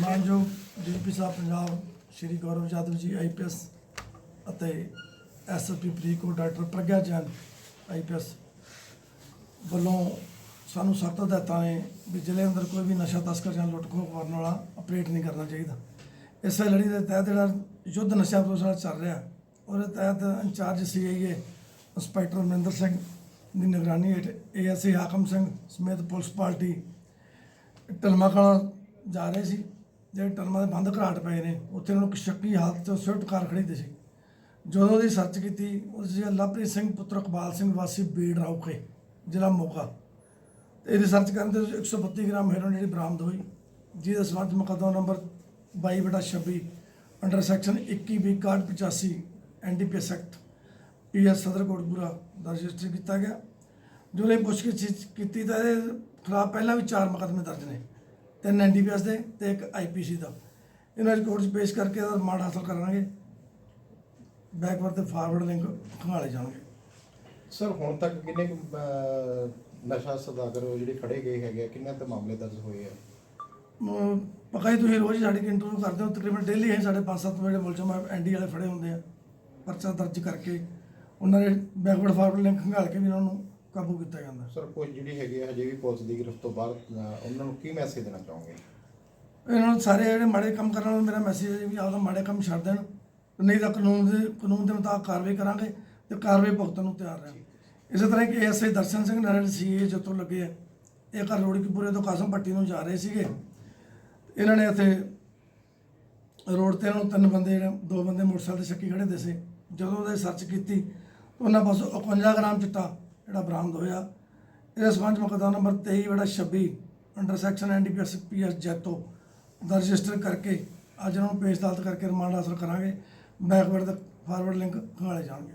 ਮਾਨਯੋਗ ਡੀਪੀ ਸਾਹਿਬ ਪੰਜਾਬ ਸ਼੍ਰੀ ਗੌਰਵ ਯਾਦਵ ਜੀ ਆਈਪੀਐਸ ਅਤੇ SSP Faridkot doctor Pragya Jain IPS ਵੱਲੋਂ ਸਾਨੂੰ ਸਖਤ ਹਦਾਇਤਾਂ ਨੇ ਵੀ ਜ਼ਿਲ੍ਹੇ ਅੰਦਰ ਕੋਈ ਵੀ ਨਸ਼ਾ, ਤਸਕਰ ਜਾਂ ਲੁੱਟ ਖੋਹ ਕਰਨ ਵਾਲਾ ਆਪਰੇਟ ਨਹੀਂ ਕਰਨਾ ਚਾਹੀਦਾ। ਇਸ ਲੜੀ ਦੇ ਤਹਿਤ ਜਿਹੜਾ ਯੁੱਧ ਨਸ਼ਾ ਵਿਰੋਧ ਚੱਲ ਰਿਹਾ, ਉਹਦੇ ਤਹਿਤ incharge CIA inspector Maninder Singh ਦੀ ਨਿਗਰਾਨੀ ਹੇਠ ਏਐਸਏ ਹਾਕਮ ਸਿੰਘ ਸਮੇਤ ਪੁਲਿਸ ਪਾਰਟੀ ਟਲਮਾ ਕਲਾਂ ਜਾ ਰਹੇ ਸੀ। ਜਿਹੜੇ ਟਲਮਾ ਦੇ ਬੰਦ ਘਰਾਟ ਪਏ ਨੇ, ਉੱਥੇ ਉਹਨਾਂ ਨੂੰ ਸ਼ੱਕੀ ਹਾਲਤ 'ਚ ਸਵਿਫਟ ਕਾਰ ਖੜੀ ਦੀ ਸੀ। ਜਦੋਂ ਉਹਦੀ ਸਰਚ ਕੀਤੀ ਉਸ ਸੀ ਲਵਪ੍ਰੀਤ ਸਿੰਘ ਪੁੱਤਰ ਇਕਬਾਲ ਸਿੰਘ ਵਾਸੀ ਬੀੜ ਰੌਕੇ ਜ਼ਿਲ੍ਹਾ ਮੋਗਾ। ਤੇ ਇਹਦੀ ਸਰਚ ਕਰਨ ਤੇ 132 ਗ੍ਰਾਮ ਹੈਰੋਇਨ ਜਿਹੜੀ ਬਰਾਮਦ ਹੋਈ, ਜਿਹਦੇ ਸਬੰਧ ਮੁਕੱਦਮਾ ਨੰਬਰ 22 ਬਟਾ 26 under section 21 B 85 NDPS act PS Sadar Kotpura ਦਾ ਰਜਿਸਟਰ ਕੀਤਾ ਗਿਆ। ਜੋ ਇਹ ਪੁੱਛਗਿੱਛ ਕੀਤੀ ਤਾਂ ਇਹਦੇ ਖਿਲਾਫ ਪਹਿਲਾਂ ਵੀ ਚਾਰ ਮੁਕੱਦਮੇ ਦਰਜ ਨੇ। ਤਿੰਨ ਐਨਡੀਪੀਐਸ ਦੇ ਤੇ ਇੱਕ ਆਈਪੀਸੀ ਦਾ। ਇਹਨਾਂ ਨੂੰ ਕੋਰਟ 'ਚ ਪੇਸ਼ ਕਰਕੇ ਇਹਦਾ ਰਿਮਾਂਡ ਹਾਸਲ ਕਰਾਂਗੇ। ਬੈਕਵਰਡ ਤੇ ਫਾਰਵਰਡ ਲਿੰਕ ਖੰਗਾਲੇ ਜਾਣਗੇ। ਸਰ ਹੁਣ ਤੱਕ ਕਿੰਨੇ ਕੁ, ਅਹ, ਨਸ਼ਾ ਸਦਾਗਰ ਜਿਹੜੇ ਖੜੇ ਗਏ ਹੈਗੇ ਆ, ਕਿੰਨੇ ਤੇ ਮਾਮਲੇ ਦਰਜ ਹੋਏ ਆ? ਮ- ਪੱਕਾ ਹੀ ਤੁਸੀਂ ਰੋਜ਼ ਸਾਡੀ ਇੰਟਰਵਿਊ ਕਰਦੇ ਹੋ ਤਕਰੀਬਨ ਡੇਲੀ ਹੈ ਸਾਡੇ 5-7 ਵਜੇ ਮੁਲਜ਼ਮ ਐਨਡੀ ਵਾਲੇ ਫੜੇ ਹੁੰਦੇ ਆ। ਪਰਚਾ ਦਰਜ ਕਰਕੇ ਉਹਨਾਂ ਦੇ ਬੈਕਵਰਡ ਫਾਰਵਰਡ ਲਿੰਕ ਖੰਗਾਲ ਕੇ ਵੀ ਉਹਨਾਂ ਨੂੰ ਕਾਬੂ ਕੀਤਾ ਜਾਂਦਾ। ਸਰ ਕੁਝ ਜਿਹੜੀ ਹੈਗੀ ਆ ਹਜੇ ਵੀ ਪੁਲਿਸ ਦੀ ਗ੍ਰਿਫਤ ਤੋਂ ਬਾਹਰ ਉਹਨਾਂ ਨੂੰ ਕੀ ਮੈਸੇਜ ਦੇਣਾ ਚਾਹੋਗੇ? ਇਹਨਾਂ ਨੂੰ ਸਾਰੇ ਜਿਹੜੇ ਮਾੜੇ ਕੰਮ ਕਰਨ ਵਾਲੇ ਮੇਰਾ ਮੈਸੇਜ ਹੈ ਵੀ ਆਪਦਾ ਮਾੜੇ ਕੰਮ ਛੱਡ ਦੇਣ। ਨਹੀਂ ਤਾਂ ਕਾਨੂੰਨ ਦੇ ਕਾਨੂੰਨ ਦੇ ਮੁਤਾਬਕ ਕਾਰਵਾਈ ਕਰਾਂਗੇ ਤੇ ਕਾਰਵਾਈ ਭੁਗਤਣ ਨੂੰ ਤਿਆਰ ਰਹਿਣ। ਇਸੇ ਤਰ੍ਹਾਂ ਕਿ ਐਸਆਈ ਦਰਸ਼ਨ ਸਿੰਘ ਨਾਰਾਇਣ ਸੀਏ ਜੱਤੋਂ ਲੱਗੇ ਆ ਇਹ ਘਰ ਰੋੜਕੀਪੁਰੇ ਤੋਂ ਕਾਸਮ ਪੱਟੀ ਨੂੰ ਜਾ ਰਹੇ ਸੀਗੇ। ਇਹਨਾਂ ਨੇ ਉੱਥੇ ਰੋਡ ਤੇ ਇਹਨਾਂ ਨੂੰ ਤਿੰਨ ਬੰਦੇ ਜਿਹੜੇ ਦੋ ਬੰਦੇ ਮੋਟਰਸਾਈਕਲ ਤੇ ਸ਼ੱਕੀ ਖੜੇ ਦੇ ਸੀ। ਜਦੋਂ ਉਹਦੇ ਸਰਚ ਕੀਤੀ ਉਹਨਾਂ ਪਾਸੋਂ 51 ਗ੍ਰਾਮ ਚਿੱਟਾ ਜਿਹੜਾ ਬਰਾਮਦ ਹੋਇਆ। ਇਹਦੇ ਸਬੰਧ ਮੁਕੱਦਮਾ ਨੰਬਰ 23 ਬੜਾ 26 under section NDPS PS Jaito ਦਾ ਰਜਿਸਟਰ ਕਰਕੇ ਅੱਜ ਇਹਨਾਂ ਨੂੰ ਪੇਸ਼ ਅਦਾਲਤ ਕਰਕੇ ਰਿਮਾਂਡ ਹਾਸਲ ਕਰਾਂਗੇ। ਬੈਕਵਰਡ ਤੇ ਫਾਰਵਰਡ ਲਿੰਕ ਖੰਗਾਲੇ ਜਾਣਗੇ।